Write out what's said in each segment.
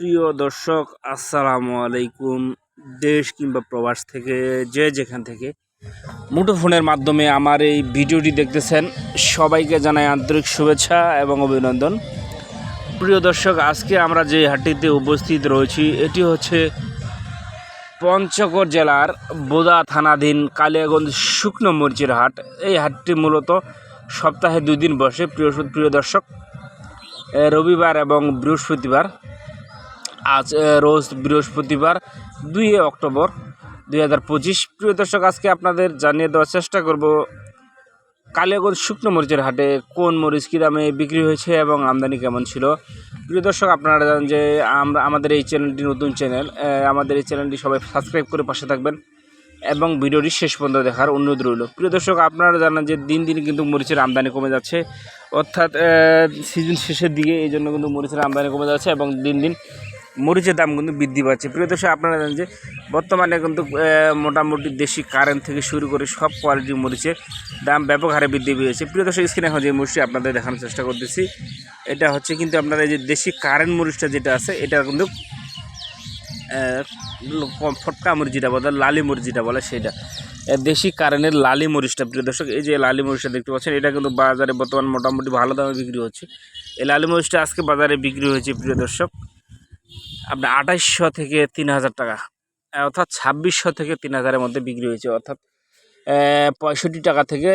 প্রিয় দর্শক, আসসালামু আলাইকুম। দেশ কিংবা প্রবাস থেকে যে যেখান থেকে মুঠোফোনের মাধ্যমে আমার এই ভিডিওটি দেখতেছেন, সবাইকে জানাই আন্তরিক শুভেচ্ছা এবং অভিনন্দন। প্রিয় দর্শক, আজকে আমরা যে হাটটিতে উপস্থিত রয়েছি, এটি হচ্ছে পঞ্চগড় জেলার বোদা থানাধীন কালিয়াগঞ্জ শুকনো মরিচের হাট। এই হাটটি মূলত সপ্তাহে দুই দিন বসে। প্রিয় প্রিয় দর্শক রবিবার এবং বৃহস্পতিবার আজ রোজ বৃহস্পতিবার দুই অক্টোবর দুই হাজার পঁচিশ। প্রিয় দর্শক, আজকে আপনাদের জানিয়ে দেওয়ার চেষ্টা করব কালিয়াগঞ্জ শুকনো মরিচের হাটে কোন মরিচ কী দামে বিক্রি হয়েছে এবং আমদানি কেমন ছিল। প্রিয় দর্শক, আপনারা জানেন যে আমরা, আমাদের এই চ্যানেলটি নতুন চ্যানেল আমাদের এই চ্যানেলটি সবাই সাবস্ক্রাইব করে পাশে থাকবেন এবং ভিডিওটি শেষ পর্যন্ত দেখার অনুরোধ রইল। প্রিয় দর্শক, আপনারা জানেন যে দিন দিন কিন্তু মরিচের আমদানি কমে যাচ্ছে। অর্থাৎ সিজন শেষের দিকে এই জন্য কিন্তু মরিচের আমদানি কমে যাচ্ছে এবং দিন দিন মরিচের দাম কিন্তু বৃদ্ধি পাচ্ছে। প্রিয় দর্শক, আপনারা জানেন যে বর্তমানে কিন্তু মোটামুটি দেশি কারেন্ট থেকে শুরু করে সব কোয়ালিটির মরিচের দাম ব্যাপক হারে বৃদ্ধি পেয়েছে। প্রিয় দর্শক স্ক্রিনে এখন যে মরিচটি আপনাদের দেখানোর চেষ্টা করতেছি, এটা হচ্ছে কিন্তু আপনারা এই যে দেশি কারেন্ট মরিচটা যেটা আছে, এটা কিন্তু ফটকা মরিচ যেটা বলে, লালি মরিচ যেটা বলে সেটা। দেশি কারেন্টের লালি মরিচটা, প্রিয় দর্শক, এই যে লালি মরিচটা দেখতে পাচ্ছেন, এটা কিন্তু বাজারে বর্তমান মোটামুটি ভালো দামে বিক্রি হচ্ছে। এই লালি মরিচটা আজকে বাজারে বিক্রি হয়েছে, প্রিয় দর্শক। আপনার আঠাইশশো থেকে তিন হাজার টাকা অর্থাৎ ছাব্বিশশো থেকে তিন হাজারের মধ্যে বিক্রি হয়েছে, অর্থাৎ পঁয়ষট্টি টাকা থেকে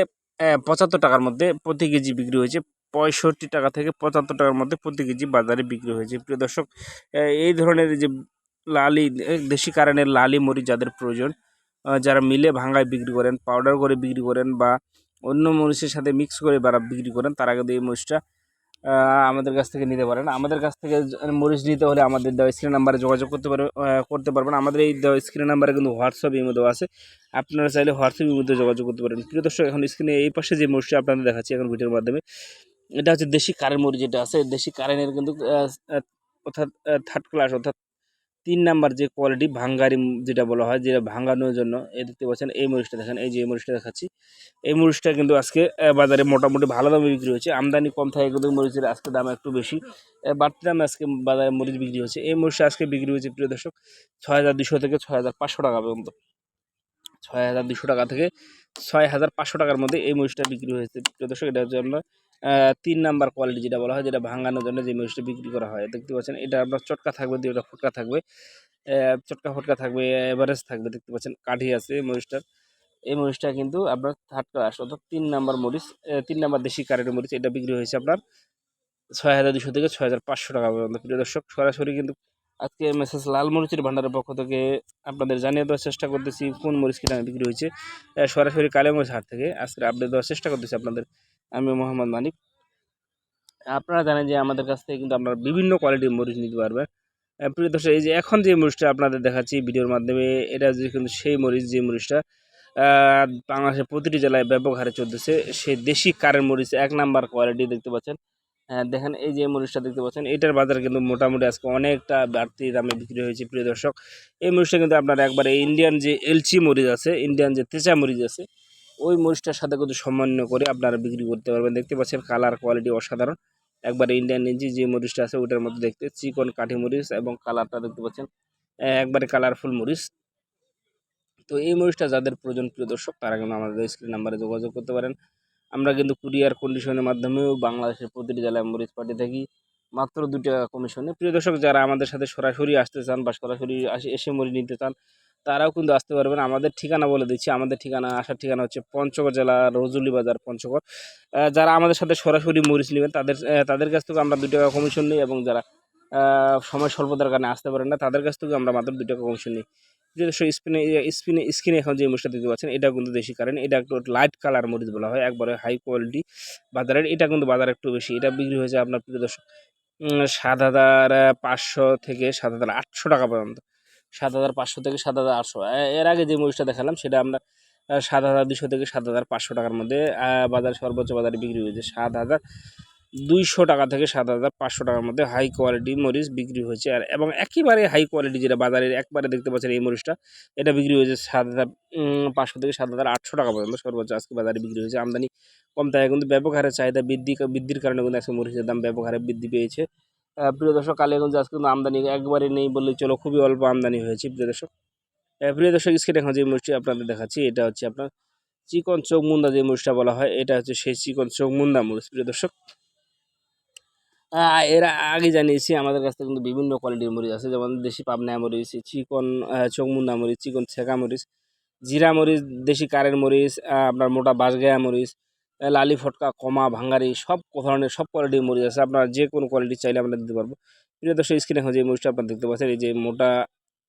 পঁচাত্তর টাকার মধ্যে প্রতি কেজি বিক্রি হয়েছে, পঁয়ষট্টি টাকা থেকে পঁচাত্তর টাকার মধ্যে প্রতি কেজি বাজারে বিক্রি হয়েছে। প্রিয় দর্শক এই ধরনের যে লালি দেশি কারণের লালি মরিচ যাদের প্রয়োজন যারা মিলে ভাঙায় বিক্রি করেন পাউডার করে বিক্রি করেন বা অন্য মরিচের সাথে মিক্স করে যারা বিক্রি করেন, তারা কিন্তু এই মরিচটা আমাদের কাছ থেকে নিতে পারেন। আমাদের কাছ থেকে মরিচ নিতে হলে আমাদের দেওয়া স্ক্রিন নাম্বারে যোগাযোগ করতে পারবে করতে পারবেন। আমাদের এই দেওয়া স্ক্রিন নাম্বারে কিন্তু হোয়াটসঅ্যাপ এর মধ্যেও আছে। আপনারা চাইলে হোয়াটসঅ্যাপ মধ্যে যোগাযোগ করতে পারেন। প্রিয় দর্শক, এখন স্ক্রিনে এই পাশে যে মরিচটা আপনাদের দেখাচ্ছি এখন ভিডিওর মাধ্যমে, এটা হচ্ছে দেশি কারেন্ট মরিচ যেটা আছে। দেশি কারেন্টের কিন্তু অর্থাৎ থার্ড ক্লাস অর্থাৎ তিন নাম্বার যে কোয়ালিটি ভাঙ্গারি যেটা বলা হয় যেটা ভাঙানোর জন্য এই দেখতে পাচ্ছেন এই মরিচটা দেখেন এই যে এই মরিচটা দেখাচ্ছি। এই মরিচটা কিন্তু আজকে বাজারে মোটামুটি ভালো দামে বিক্রি হচ্ছে আমদানি কম থাকে কিন্তু মরিচের আজকে দাম একটু বেশি। বাড়তি দামে আজকে বাজারে মরিচ বিক্রি হচ্ছে এই মরিচটা আজকে বিক্রি হয়েছে প্রিয় দর্শক ছয় হাজার দুশো থেকে ছয় হাজার পাঁচশো টাকা পর্যন্ত। ছয় হাজার দুশো টাকা থেকে ছয় হাজার পাঁচশো টাকার মধ্যে এই মরিচটা বিক্রি হয়েছে প্রিয় দর্শক এটা হচ্ছে আমরা আহ, তিন নাম্বার কোয়ালিটি যেটা বলা হয়, যেটা ভাঙানোর জন্য যে মরিচটা বিক্রি করা হয়। দেখতে পাচ্ছেন, এটা আপনার চটকা থাকবে, দুইটা ফুটকা থাকবে চটকা ফুটকা থাকবে এভারেজ থাকবে। দেখতে পাচ্ছেন, কাঠি আছে মরিচটার। এই মরিচটা কিন্তু আপনার থার্ড ক্লাস অর্থাৎ তিন নাম্বার মরিচ তিন নাম্বার দেশি কারেন্টের মরিচ। এটা বিক্রি হয়েছে আপনার ছয় হাজার দুশো থেকে ছয় হাজার পাঁচশো টাকা পর্যন্ত। প্রিয় দর্শক, সরাসরি কিন্তু আজকে মেসেজ লাল মরিচের ভান্ডারের পক্ষ থেকে আপনাদের জানিয়ে দেওয়ার চেষ্টা করতেছি, কোন মরিচ কি বিক্রি হয়েছে। সরাসরি কালেমরিচ হাট থেকে আজকে আপডেট দেওয়ার চেষ্টা করতেছি আপনাদের। আমি মোহাম্মদ মানিক। আপনারা জানেন যে আমাদের কাছ থেকে কিন্তু আপনারা বিভিন্ন কোয়ালিটির মরিচ নিতে পারবেন। প্রিয় দর্শক, এই যে এখন যে মরিচটা আপনাদের দেখাচ্ছি ভিডিওর মাধ্যমে, এটা যে কিন্তু সেই মরিচ, যে মরিচটা বাংলাদেশের প্রতিটি জেলায় ব্যাপক হারে চলতেছে। সেই দেশি কারের মরিচ, এক নাম্বার কোয়ালিটি দেখতে পাচ্ছেন। হ্যাঁ দেখেন এই যে মরিচটা দেখতে পাচ্ছেন, এটার বাজার কিন্তু মোটামুটি আজকে অনেকটা বাড়তি দামে বিক্রি হয়েছে, প্রিয় দর্শক। এই মরিচটা কিন্তু আপনার একবারে ইন্ডিয়ান যে এলচি মরিচ আছে ইন্ডিয়ান যে তেঁচা মরিচ আছে ওই মরিচটার সাথে কিন্তু সমন্বয় করে আপনারা বিক্রি করতে পারবেন। দেখতে পাচ্ছেন কালার কোয়ালিটি অসাধারণ। একবারে ইন্ডিয়ান ইঞ্চি যে মরিচটা আছে, ওটার মধ্যে দেখতে চিকন কাঠি মরিচ এবং কালারটা দেখতে পাচ্ছেন একবারে কালারফুল মরিচ। তো এই মরিচটা যাদের প্রয়োজন, প্রিয় দর্শক, তারা কিন্তু আমাদের স্ক্রিন নাম্বারে যোগাযোগ করতে পারেন। আমরা কিন্তু কুরিয়ার কন্ডিশনের মাধ্যমেও বাংলাদেশের প্রতিটি জেলায় মরিচ পাঠিয়ে থাকি, মাত্র দু টাকা কমিশনে প্রিয় দর্শক, যারা আমাদের সাথে সরাসরি আসতে চান বা সরাসরি এসে মরিচ নিতে চান তারাও কিন্তু আসতে পারবেন আমাদের ঠিকানা বলে দিচ্ছি। আমাদের ঠিকানা, আসার ঠিকানা হচ্ছে পঞ্চগড় জেলা রজুলি বাজার, পঞ্চগড়। যারা আমাদের সাথে সরাসরি মরিচ নেবেন, তাদের তাদের কাছ থেকে আমরা দু টাকা কমিশন নিই এবং যারা সময় স্বল্পতার কারণে আসতে পারেন না, তাদের কাছ থেকে আমরা মাত্র দু টাকা কমিশন নিই। যে স্পিনে স্পিনে স্কিনে এখন যে মরিচটা দিতে পাচ্ছেন, এটা কিন্তু দেশি কারেন্ট এটা একটু লাইট কালার মরিচ বলা হয়, একবারে হাই কোয়ালিটি বাজারের। এটা কিন্তু বাজার একটু বেশি, এটা বিক্রি হয়েছে আপনার, প্রিয় দর্শক সাত হাজার পাঁচশো থেকে সাত হাজার আটশো টাকা পর্যন্ত। সাত হাজার পাঁচশো থেকে সাত হাজার আটশো। এর আগে যে মরিচটা দেখালাম, সেটা আমরা সাত হাজার দুশো থেকে সাত হাজার পাঁচশো টাকার মধ্যে বাজার, সর্বোচ্চ বাজারে বিক্রি হয়েছে। সাত হাজার দুইশো টাকা থেকে সাত হাজার পাঁচশো টাকার মধ্যে হাই কোয়ালিটি মরিচ বিক্রি হয়েছে। আর, এবং একেবারে হাই কোয়ালিটি যেটা বাজারের, একবারে দেখতে পাচ্ছেন এই মরিচটা, এটা বিক্রি হয়েছে সাত হাজার পাঁচশো থেকে সাত হাজার আটশো টাকা পর্যন্ত। সর্বোচ্চ আজকে বাজারে বিক্রি হয়েছে। আমদানি কম থাকে কিন্তু ব্যাপক হারে চাহিদা বৃদ্ধি, বৃদ্ধির কারণে কিন্তু আজকে মরিচের দাম ব্যাপক হারে বৃদ্ধি পেয়েছে। প্রিয় দর্শক কালিয়াগঞ্জে আজকে কিন্তু আমদানি একবারে নেই বললেই চলো খুবই অল্প আমদানি হয়েছে প্রিয় দর্শক। প্রিয় দর্শক স্ক্রিনে এখন যে মরিচটি আপনাদের দেখাচ্ছি এটা হচ্ছে আপনার চিকন চোখ মুন্দা যে মরিচটা বলা হয় এটা হচ্ছে সেই চিকন চোখ মুন্দা মরিচ প্রিয় দর্শক। এরা আগে জানিয়েছি আমাদের কাছ থেকে কিন্তু বিভিন্ন কোয়ালিটির মরিচ আছে যেমন দেশি পাবনা মরিচ চিকন আহ, চোখ মুন্দা মরিচ চিকন ছেঁকা মরিচ জিরা মরিচ দেশি কারের মরিচ আপনার মোটা বাঁশগায়া মরিচ লালি ফটকা কমা ভাঙ্গারি সব ধরনের সব কোয়ালিটির মরিচ আছে। আপনার যে কোনো কোয়ালিটি চাইলে আমরা দিতে পারব। প্রিয় দর্শক স্ক্রিনে এখন যে মরিচটা আপনার দেখতে পাচ্ছেন এই যে মোটা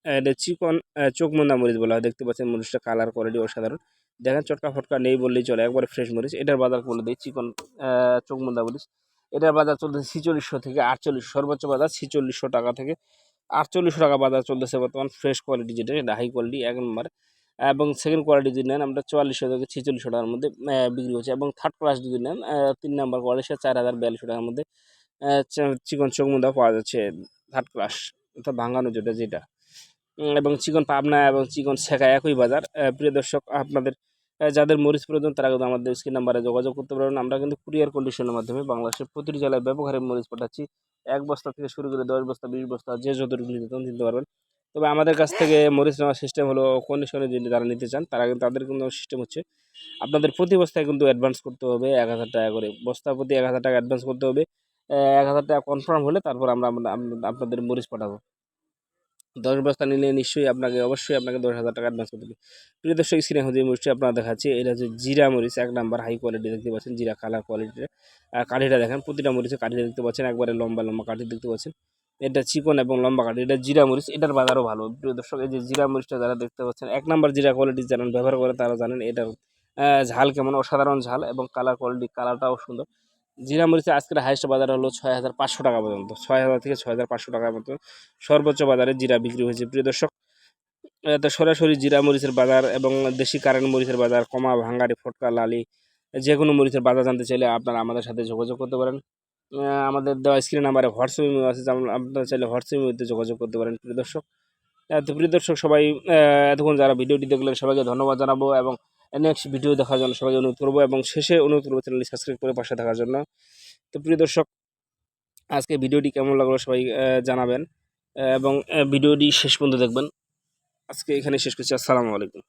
এটা চিকন আহ, চোখ মুন্দা মরিচ বলা হয়। দেখতে পাচ্ছেন মরিচটা কালার কোয়ালিটি অসাধারণ। দেখেন চটকা ফটকা নেই বললেই চলে একবারে ফ্রেশ মরিচ এটার বাজার বলে দিই চিকন আহ, চোখ মুন্দা মরিচ এটার বাজার চলতেছে ছিচল্লিশশো থেকে আটচল্লিশ সর্বোচ্চ বাজার ছিচল্লিশশো টাকা থেকে আটচল্লিশশো টাকা বাজার চলতেছে বর্তমান ফ্রেশ কোয়ালিটি যেটা এটা হাই কোয়ালিটি এক নম্বর এবং সেকেন্ড কোয়ালিটি যদি নেন, আমরা চুয়াল্লিশশো থেকে ছেচল্লিশশো টাকার মধ্যে বিক্রি হচ্ছে এবং থার্ড ক্লাস যদি নেন তিন নম্বর কোয়ালিটি চার হাজার বিয়াল্লিশশো টাকার মধ্যে চিকন চৌমুদা পাওয়া যাচ্ছে থার্ড ক্লাস অর্থাৎ ভাঙানো যেটা যেটা। এবং চিকন পাবনা এবং চিকন শেখা একই বাজার। প্রিয় দর্শক, আপনাদের যাদের মরিচ প্রয়োজন, তারা কিন্তু আমাদের স্ক্রিন নাম্বারে যোগাযোগ করতে পারবেন। আমরা কিন্তু কুরিয়ার কন্ডিশনের মাধ্যমে বাংলাদেশের প্রতিটি জেলায় ব্যবহার হারে মরিচ পাঠাচ্ছি। এক বস্তা থেকে শুরু করে দশ বস্তা, বিশ বস্তা, যে যতটুকু নিতে নিতে পারবেন। তবে আমাদের কাছ থেকে মরিচ নেওয়ার সিস্টেম হলো কন্ডিশনে যদি যারা নিতে চান, তারা কিন্তু তাদের কিন্তু সিস্টেম হচ্ছে আপনাদের প্রতি বস্তায় কিন্তু অ্যাডভান্স করতে হবে এক হাজার টাকা করে। বস্তা প্রতি এক হাজার টাকা অ্যাডভান্স করতে হবে এক হাজার টাকা কনফার্ম হলে তারপর আমরা আপনাদের মরিচ পাঠাবো। দশ বস্তা নিলে নিশ্চয়ই আপনাকে, অবশ্যই আপনাকে দশ হাজার টাকা অ্যাডভান্স করতে হবে। প্রিয় দর্শক স্ক্রিনে যে মরিচটি আপনারা দেখাচ্ছি, এটা হচ্ছে জিরা মরিচ, এক নাম্বার হাই কোয়ালিটি দেখতে পাচ্ছেন, জিরা কালার কোয়ালিটির কাঠিটা দেখেন, প্রতিটা মরিচে কাঠিটা দেখতে পাচ্ছেন, একবারে লম্বা লম্বা কাঠি দেখতে পাচ্ছেন। এটা চিকন এবং লম্বা কাঠ, এটা জিরা মরিচ, এটার বাজারও ভালো। প্রিয় দর্শক, এই যে জিরা মরিচটা যারা দেখতে পাচ্ছেন, এক নাম্বার জিরা কোয়ালিটি যারা ব্যবহার করে তারা জানেন এটার ঝাল কেমন, অসাধারণ ঝাল এবং কালার কোয়ালিটি কালারটাও সুন্দর। জিরা মরিচের আজকের হাইস্ট বাজার হলো ছয় হাজার পাঁচশো টাকা পর্যন্ত ছয় হাজার থেকে ছয় হাজার পাঁচশো টাকার মতো। সর্বোচ্চ বাজারে জিরা বিক্রি হয়েছে। প্রিয় দর্শক তো সরাসরি জিরা মরিচের বাজার এবং দেশি কারেন্ট মরিচের বাজার, কমা, ভাঙ্গারি, ফটকা, লালি যে কোনো মরিচের বাজার জানতে চাইলে আপনারা আমাদের সাথে যোগাযোগ করতে পারেন। আমাদের দেওয়া স্ক্রিন নাম্বারে হোয়াটসঅ্যাপ ইমেল আছে আপনারা চাইলে হোয়াটসঅ্যাপ ইমেলতে যোগাযোগ করতে পারেন, প্রিয় দর্শক। তো প্রিয় দর্শক, সবাই এতক্ষণ যারা ভিডিওটি দেখলেন, সবাইকে ধন্যবাদ জানাব এবং নেক্সট ভিডিও দেখার জন্য সবাইকে অনুরোধ করব এবং শেষে অনুরোধ করব চ্যানেলটি সাবস্ক্রাইব করে পাশে থাকার জন্য। তো প্রিয় দর্শক, আজকে ভিডিওটি কেমন লাগল সবাই জানাবেন এবং ভিডিওটি শেষ পর্যন্ত দেখবেন। আজকে এখানে শেষ করছি, আসসালামু আলাইকুম।